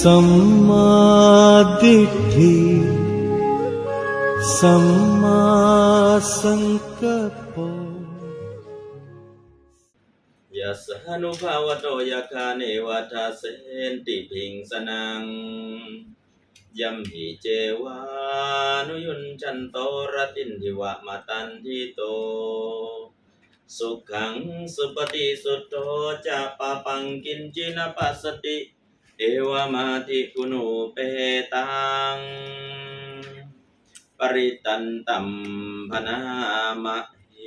สัมมาทิฏฐิสัมมาสังกัปปะยัสสะนุภาวโตยะคาเนวัฏาเสนติพิงสนังยัมหิเจวานุยุนจันโตรตินทิวะมาตันทิโต สุขังสุปฏิสุโตจะปะปังกินจินปัสสติ เอวมาทิกุณูเปตัง ปริตันตัมพนามะเฮ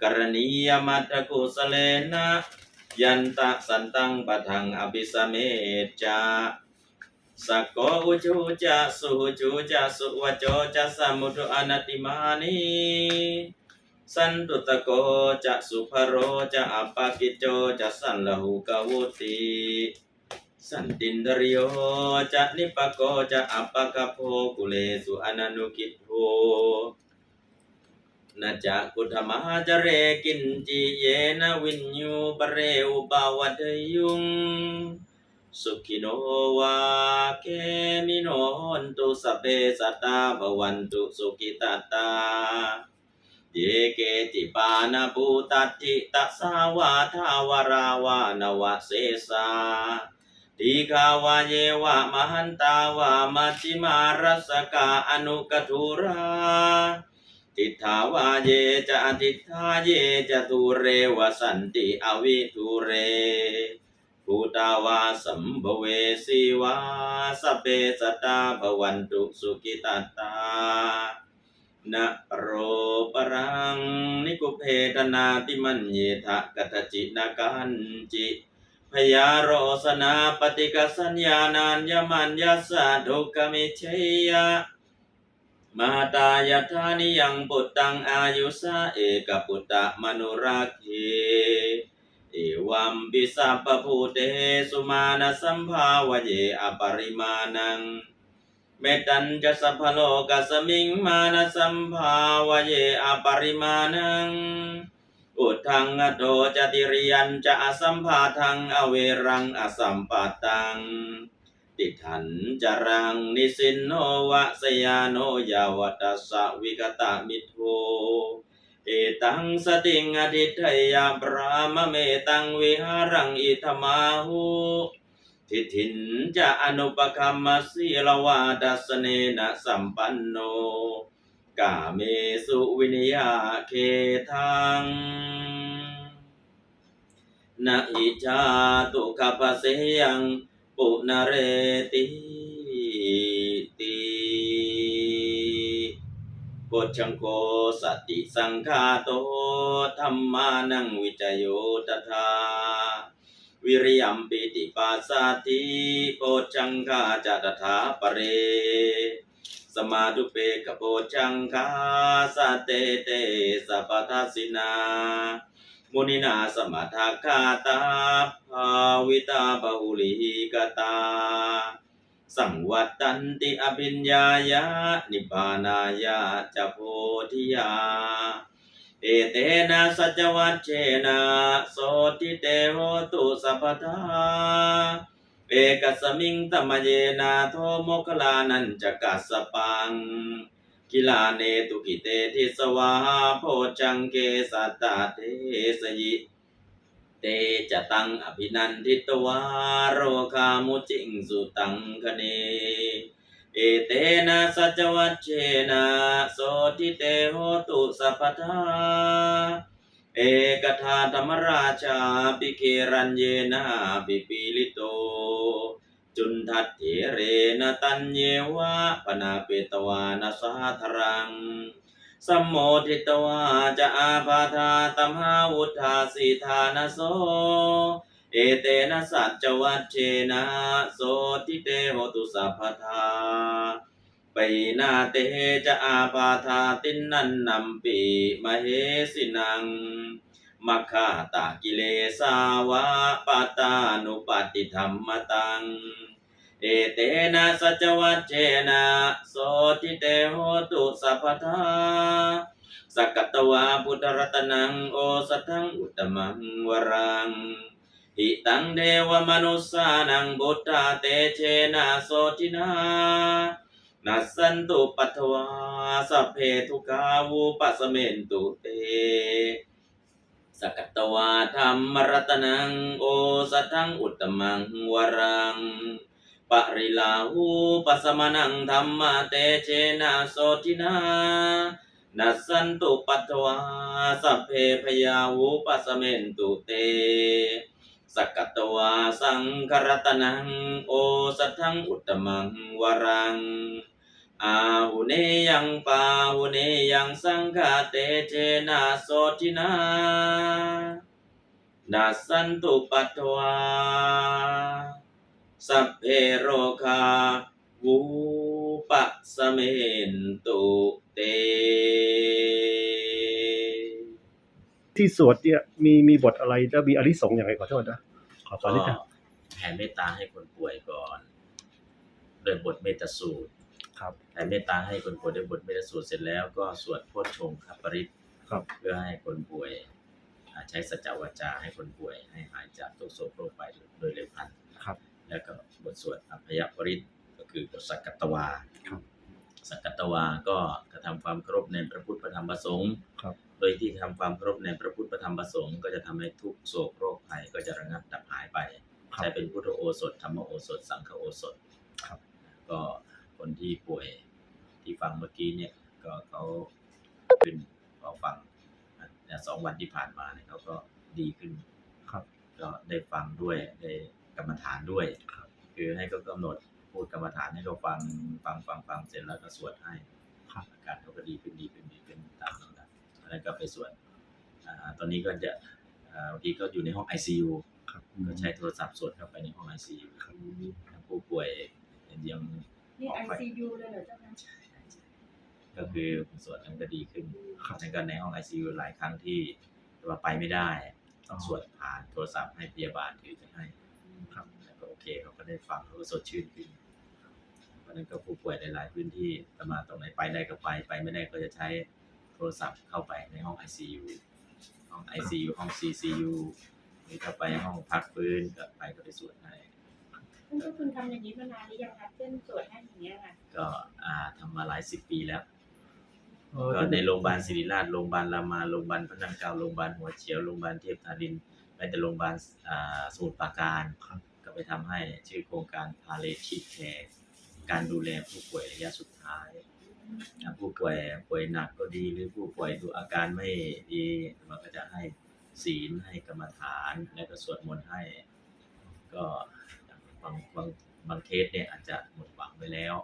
กรณียมัตตกุสเลนะยันตะสันตังปะทังอภิสเมจจาสกโกอุจูจะสุหุจูจะสุวจโจจะสมุทุอนัติมานี สันตุตะโกจะสุภโรจะอัปปากิจโจจะสันละหูกาวุติสันตินดริโยจะนิปโกจะอัปปะกโพกุเลสุอนันุกิโภนาจักุธมาจเรกินจีเยนะวินยูปเรอุปาวัตยุง สุขิโนวาเคมิโนหนตุสเพสัตตาภวันตุสุขิตาตา เยเกจิปานาภูตัจิตัสสาวาทาวราวานวะเสสาทีฆาวาเยวะมหันตาวามัจจิมารัสกาอนุกทุราทิฏฐาวาเยจะอทิฏฐาเยจะทุเรวสันติอวิทุเรภูตาวาสัมภเวสีวาสเปสตตาภวันตุสุขิตาตา นะโรปรัง นิกุเพทนาติมันเยทะกัตจินากันจิพยาโรสนาปฏิกสัญญานัญญมัญญาสะดุกมิเชยะมาตายาธานิยังปุตตังอายุสาเอกปุตตะมนุรักเขเอวัมปิสัพพูเตสุมาณสัมภาวเยอปริมาณัง เมตัญจะสัพพโลกัสมิงมานะสัมภาวเยอปริมาณัง อุทังอโตจติริยันจะอสัมภาทังอเวรังอสัมปัตตัง ติทันจรังนิสินโนวะสยาโนยาวตัสสะวิกตามิโทเอตังสติงอทิทยาปรามเมตังวิหารังอิธมาหุ ทิทินจะอนุปคัมมสีลวาดัสเนนะสัมปันโน กาเมสุวินยาเคทังนะอิจาตุขปเสยังปุนเรติติโกชังโกสติสังฆาโตธรรมานังวิจโยตถา วิริยมปิติปัสสาติโกชังคาจัตถาปเร สมาธุเปกโปชังคาสเตเตสัพทัสสินามุนินาสมัทคาตาภาวิตาบหุลิกตา สังวัตตันติอภิญญายะนิพพานายะจะโพธิยา อเตนะสัจวัตเชนะโสติเตโหตุสัพพทาเอกสมิงตมเยนาโทโมคลานันจกัสสปังกิลาเนตุกิเตทิสวาโพจังเกสัตตาเทสยิเตจะตังอภินันทิตวาโรคามุจิงสุตังคเน เอเตนะสัจวัชเชนะโสทิเตโหตุสัพพทาเอกทาธรรมราชาปิเครัญเยนะปิปิลิโต จุนทัตเถเรนตัญเยวะปนาเปตวานาสาธรังสมโมทิตวาจะอาปาธาตัมหาวุธาสีธานโส เอเตนะสัจวัชเชนะโสทิเตโหตุสัพพทาปนาเตจะอาปาธาตินนันนัมปีมเหสินังมัคคาตากิเลสาวะปาตานุปาติธรรมตัง เอเตนะสัจวัชเชนะโสทิเตโหตุสัพพทาสักกตวาพุทธรัตนังโอสัทังอุตมังวรัง อิตังเดวมนุสานังบุตตาเตเชนะโสทินานัสสันตุปัทวาสเพทุกาวูปัสเมนตุเต สกัตตวาธรรมรัตนังโอสัทังอุตตมังวรังปริลาหูปัสมนังธรรมเตเชนะโสทินานัสสันตุปัตถวาสเพพยาหูปัสเมนตุเต สกัตตวาสังครัตนัง โอสัทังอุตมังวรัง อาหุเนยังปาหุเนยังสังฆาเตเจนะโสทินานัสสันตุปัตวาสัพเพโรคาวูปัสเมนตุเต ที่สวดเนี่ยมีมีบทอะไรจะมีอริสงส์อย่างไรขอโทษนะขอตอนนี้ก็นะแผ่เมตตาให้คนป่วยก่อนโดยบทเมตตาสูตรครับแผ่เมตตาให้คนป่วยด้วยบทเมตตาสูตรเสร็จแล้วก็สวดโพชฌงคปริตครับ เพื่อให้คนป่วยอ่าใช้สัจจวาจาให้คนป่วย ให้หายจากทุกโศกโรคภัยโดยเร็วพลันครับ แล้วก็บทสวดอภยปริตก็คือบทสักกัตตวาครับสักกัตตวาก็กระทำความเคารพในพระพุทธพระธรรมพระสงฆ์ครับ โดยที่ทำความเคารพในพระพุทธพระธรรมพระสงฆ์ก็จะทำให้ทุกโศกโรคภัยก็จะระงับดับหายไปครับใช้เป็นพุทธโอสถธรรมโอสถ สังฆโอสถครับก็คนที่ป่วยที่ฟังเมื่อกี้เนี่ยก็เขาขึ้นพอฟังเนี่ยสองวันที่ผ่านมาเนี่ยเขาก็ดีขึ้นครับก็ได้ฟังด้วยได้กรรมฐานด้วยครับคือให้เขากำหนดพูดกรรมฐานให้เขาฟังฟังฟังฟังเสร็จแล้วก็สวดให้ครับอาการเขาก็ดีขึ้นดีขึ้นดีขึ้นตามลำ ดับแล้วก็ไปสวดอ่าตอนนี้ก็จะอ่าบางทีก็อยู่ในห้อง ICU ครับก็ใช้โทรศัพท์สวดเข้าไปในห้อง ICU ครับผู้ป่วยยังนี่ไอซียูเลยเหรอเจ้าคะก็คือสวดมันก็ดีขึ้นครับแล้วก็ในห้อง ICU หลายครั้งที่ว่าไปไม่ได้ ต้องสวดผ่านโทรศัพท์ให้พยาบาลถือไปให้ครับแล้วก็โอเคเขาก็ได้ฟังเขาก็สดชื่นขึ้นเพราะฉะนั้นก็ผู้ป่วยในหลายพื้นที่สามารถตรงไหนไปได้ก็ไป ไปไม่ได้ก็จะใช้ โทรศัพท์เข้าไปในห้อง ICU ห้อง ICU ห้อง CCU หรือถ้าไปห้องพักฟื้นก็ไปก็ไปสวดให้ท่านเจ้าคุณทำอย่างนี้มานานหรือยังคะเช่นสวดให้อย่างเงี้ยค่ะก็อ่าทำมาหลายสิบปีแล้วเออก็ในโรงพยาบาลศิริราชโรงพยาบาลรามาโรงพยาบาลพระนั่งเกล้าโรงพยาบาลหัวเฉียวโรงพยาบาลเทพธารินแม้แต่โรงพยาบาลอ่าสมุทรปราการก็ไปทำให้ชื่อโครงการ palliative care การดูแลผู้ป่วยระยะสุดท้ายอ่า ผู้ป่วยป่วยหนักก็ดีหรือผู้ป่วยดูอาการไม่ดีมันก็จะให้ศีลให้กรรมฐานแล้วก็สวดมนต์ให้ ก็บางบางบางเคสเนี่ยอาจจะหมดหวังไปแล้ว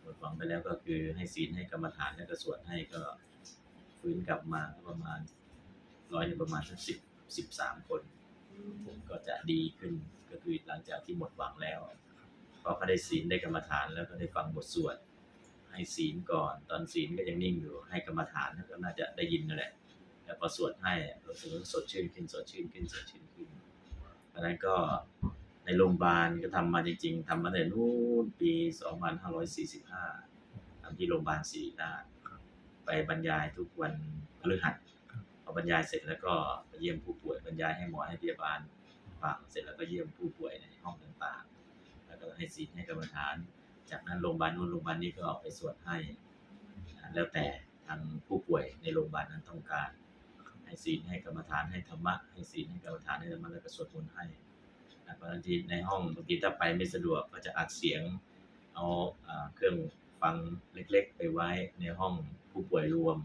หมดหวังไปแล้วก็คือให้ศีลให้กรรมฐานแล้วก็สวดให้ก็ฟื้นกลับมาประมาณร้อยหนึ่งประมาณสักสิบสิบสามคนผมก็จะดีขึ้นก็คือหลังจากที่หมดหวังแล้วพอเขาได้ศีลได้กรรมฐานแล้วก็ได้ฟังบทสวด ให้ศีลก่อน ตอนศีลก็ยังนิ่งอยู่ให้กรรมฐานก็น่าจะได้ยินนั่นแหละแล้วพอสวดให้รู้สึกว่าสดชื่นขึ้นสดชื่นขึ้นสดชื่นขึ้นเพราะนั้นก็ในโรงพยาบาลก็ทำมาจริงๆทำมาแต่นู้นปี 2545ทำที่โรงพยาบาลศรีราชไปบรรยายทุกวันพฤหัสพอบรรยายเสร็จแล้วก็ไปเยี่ยมผู้ป่วยบรรยายให้หมอให้พยาบาลฟังเสร็จแล้วก็เยี่ยมผู้ป่วยในห้องต่างๆ แล้วก็ให้ศีลให้กรรมฐาน จากนั้นโรงพยาบาลนู้นโรงพยาบาลนี้ก็เอาไปสวดให้ แล้วแต่ทางผู้ป่วยในโรงพยาบาลนั้นต้องการ ให้ศีลให้กรรมฐานให้ธรรมะให้ศีลให้กรรมฐานให้ธรรมะแล้วก็สวดมนต์ให้อ่าบางทีในห้องบางทีถ้าไปไม่สะดวกก็จะอัดเสียงเอาเครื่องฟังเล็กๆ ไปไว้ในห้องผู้ป่วยรวม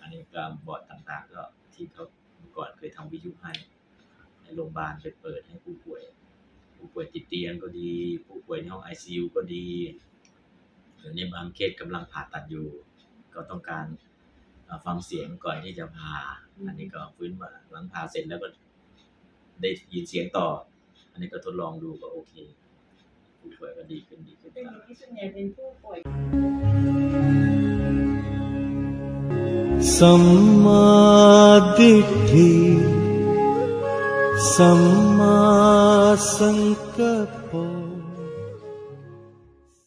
อันนี้ก็บอร์ดต่างๆ ก็ที่เขาเมื่อก่อนเคยทำวิทยุให้ในโรงพยาบาลไปเปิดให้ผู้ป่วย ผู้ป่วยติดเตียงก็ดี ผู้ป่วยในห้อง ICU ก็ดีเดี๋ยวนี้บางเคสกำลังผ่าตัดอยู่ ก็ต้องการเอ่อฟังเสียงก่อนที่จะผ่า อันนี้ก็ฟื้นมาหลังผ่าเสร็จแล้วก็ได้ยินเสียงต่อ อันนี้ก็ทดลองดูก็โอเค ผู้ป่วยก็ดีขึ้นดีขึ้นเป็นอตามย่างที่ส่วนใหญ่เป็นผู้ป่วยสัมมาทิฏฐิ सम्मा